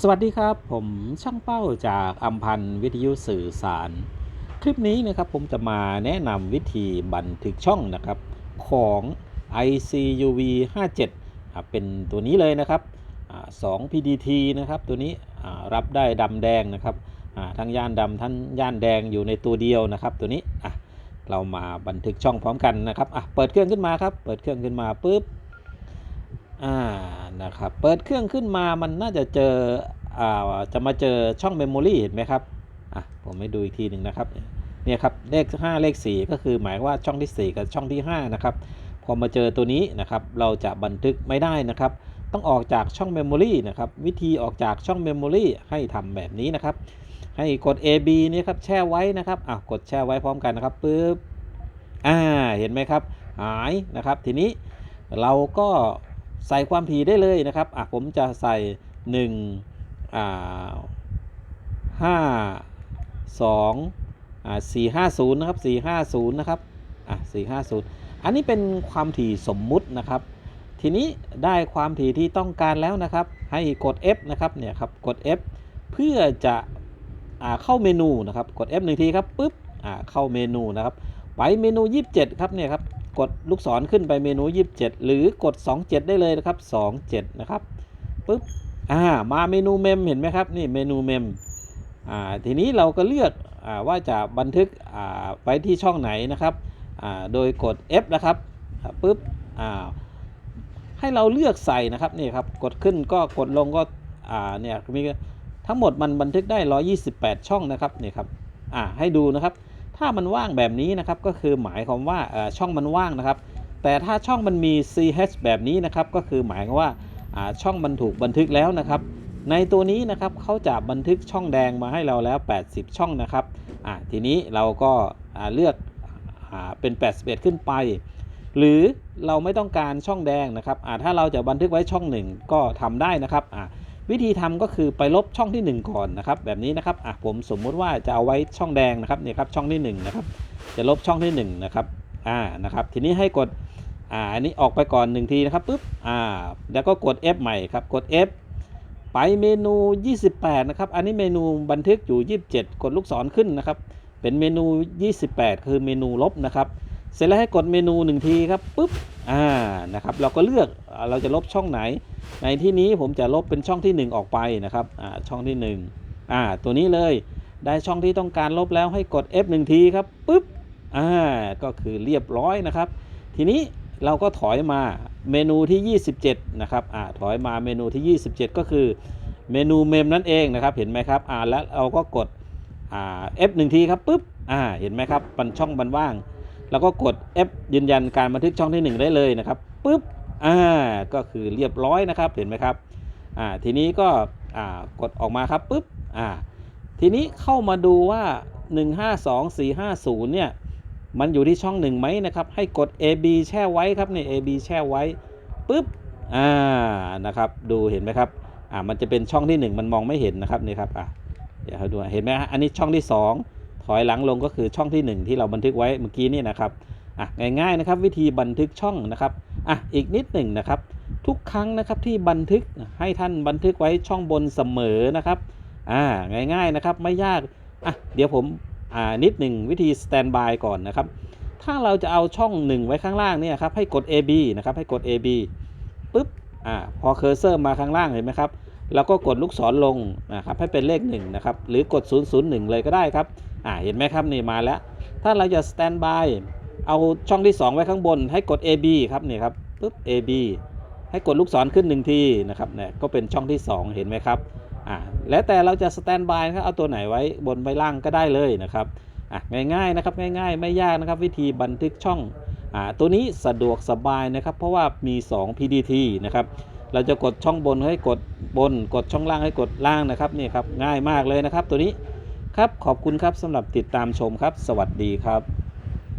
สวัสดีครับ ผมช่างเป้าจากอัมพันธ์วิทยุสื่อสาร คลิปนี้นะครับผมจะมาแนะนำวิธีบันทึกช่องนะครับของ ICUV 57 เป็นตัวนี้เลยนะครับอ่า2 PDT นะครับตัวนี้รับได้ดำแดงนะครับทั้งย่านดำทั้งย่านแดงอยู่ในตัวเดียวนะครับ ตัวนี้เรามาบันทึกช่องพร้อมกันนะครับเปิดเครื่องขึ้นมาครับ เปิดเครื่องขึ้นมาปุ๊บ อ่านะครับเปิดเครื่องขึ้นมามันน่าจะเจออ่าจะมาเจอช่องเมมโมรีเห็นไหมครับอะผมให้ดูอีกทีหนึ่งนะครับเนี่ยครับเลข 5 เลข 4 ก็คือหมายว่าช่องที่ 4 กับช่องที่ 5 นะครับ พอมาเจอตัวนี้นะครับ เราจะบันทึกไม่ได้นะครับ ต้องออกจากช่องเมมโมรีนะครับ วิธีออกจากช่องเมมโมรีให้ทำแบบนี้นะครับ ให้กด AB นี่ครับแช่ไว้นะครับอะกดแช่ไว้พร้อมกันนะครับปึ๊บอ่าเห็นไหมครับ หายนะครับ ทีนี้เราก็ ใส่ความถี่ได้เลยนะครับอะผมจะใส่1อ่า5 2อ่า450 นะครับ 450 นะครับอะ450 อันนี้เป็นความถี่สมมุตินะครับ ทีนี้ได้ความถี่ที่ต้องการแล้วนะครับ ให้กด F นะครับเนี่ยครับกด F เพื่อจะอ่าเข้าเมนูนะครับ กด F หนึ่งทีครับปึ๊บอ่าเข้าเมนูนะครับ ไปเมนู 27 ครับเนี่ยครับ กดลูกศรขึ้นไปเมนู 27 หรือกด 27 ได้เลยนะครับ 27 นะครับปึ๊บอ่ามาเมนูเมมเห็นไหมครับนี่เมนูเมมอ่าทีนี้เราก็เลือกอ่าว่าจะบันทึกอ่าไว้ที่ช่องไหนนะครับอ่าโดยกด F นะครับปึ๊บอ่าให้เราเลือกใส่นะครับนี่ครับกดขึ้นก็กดลงก็อ่าเนี่ยมีทั้งหมดมันบันทึกได้ 128 ช่องนะครับนี่ครับอ่าให้ดูนะครับ ถ้ามันว่างแบบนี้นะครับก็คือหมายความว่าช่องมันว่างนะครับ แต่ถ้าช่องมันมี ch แบบนี้นะครับก็คือหมายความว่าช่องมันถูกบันทึกแล้วนะครับ ในตัวนี้นะครับเขาจะบันทึกช่องแดงมาให้เราแล้ว 80 ช่องนะครับทีนี้เราก็เลือกเป็น 81 ขึ้นไป หรือเราไม่ต้องการช่องแดงนะครับถ้าเราจะบันทึกไว้ช่องหนึ่งก็ทำได้นะครับ วิธีทำก็คือไปลบช่องที่ 1 ก่อนนะครับ แบบนี้นะครับอะผมสมมุติว่าจะเอาไว้ช่องแดงนะครับเนี่ยครับช่องที่1นะครับจะลบช่องที่1นะครับอ่านะครับทีนี้ให้กดอ่าอันนี้ออกไปก่อน1ทีนะครับปุ๊บอ่าแล้วก็กด F ใหม่ครับกด F ไปเมนู 28 นะครับ อันนี้เมนูบันทึกอยู่ 27 กดลูกศรขึ้นนะครับ เป็นเมนู 28 คือเมนูลบนะครับ เสร็จแล้วให้กดเมนู 1 ทีครับปุ๊บ อ่านะครับเราก็เลือกเราจะลบช่องไหน ในที่นี้ผมจะลบเป็นช่องที่ 1 ออกไปนะครับอ่าช่องที่1อ่าตัวนี้เลยได้ช่องที่ต้องการลบแล้วให้กด F 1ทีครับปุ๊บอ่าก็คือเรียบร้อยนะครับ ทีนี้เราก็ถอยมาเมนูที่ 27 นะครับอ่าถอยมาเมนูที่ 27 ก็คือเมนูเมมนั่นเองนะครับ เห็นไหมครับอ่าแล้วเราก็กดอ่า F 1ทีครับปุ๊บอ่าเห็นไหมครับปันช่องบันว่าง แล้วก็กด F ยืนยันการบันทึกช่องที่ 1 ได้เลยนะครับปุ๊บอ่าก็คือเรียบร้อยนะครับเห็นไหมครับอ่าทีนี้ก็อ่ากดออกมาครับปุ๊บอ่าทีนี้เข้ามาดูว่า 152450 เนี่ยมันอยู่ที่ช่องหนึ่งไหมนะครับให้กด AB แช่ไว้ครับนี่ AB แช่ไว้ปุ๊บอ่านะครับดูเห็นไหมครับอ่ามันจะเป็นช่องที่ 1 มันมองไม่เห็นนะครับนี่ครับอ่าเดี๋ยวให้ดูเห็นไหมฮะอันนี้ช่องที่ 2 ถอยหลังลงก็คือช่องที่ 1 ที่เราบันทึกไว้เมื่อกี้นี่นะครับอะง่ายๆนะครับวิธีบันทึกช่องนะครับอะอีกนิดหนึ่งนะครับ ทุกครั้งนะครับที่บันทึกให้ท่านบันทึกไว้ช่องบนเสมอนะครับอ่าง่ายๆนะครับไม่ยากอะเดี๋ยวผมอ่านิดหนึ่งวิธีสแตนบายก่อนนะครับ ถ้าเราจะเอาช่อง 1 ไว้ข้างล่างเนี่ยครับให้กด AB นะครับให้กด AB ปุ๊บอ่าพอเคอร์เซอร์มาข้างล่างเห็นไหมครับ แล้วก็กดลูกศรลงนะครับให้เป็นเลข1นะครับหรือกด 001 เลยก็ได้ครับอ่าเห็นไหมครับนี่มาแล้ว ถ้าเราจะสแตนบายเอาช่องที่ 2 ไว้ข้างบน ให้กด AB ครับนี่ครับปุ๊บ AB ให้กดลูกศรขึ้น1ทีนะครับเนี่ยก็เป็นช่องที่ 2 เห็นไหมครับอ่าแล้วแต่เราจะสแตนบายครับเอาตัวไหนไว้บนไว้ล่างก็ได้เลยนะครับอะง่ายๆนะครับง่ายๆ ไม่ยากนะครับวิธีบันทึกช่องอ่าตัวนี้สะดวกสบายนะครับ เพราะว่ามี 2 PDT นะครับ เราจะกดช่องบนให้กดบน กดช่องล่างให้กดล่างนะครับนี่ครับง่ายมากเลยนะครับ ตัวนี้ครับขอบคุณครับสำหรับติดตามชมครับ สวัสดีครับ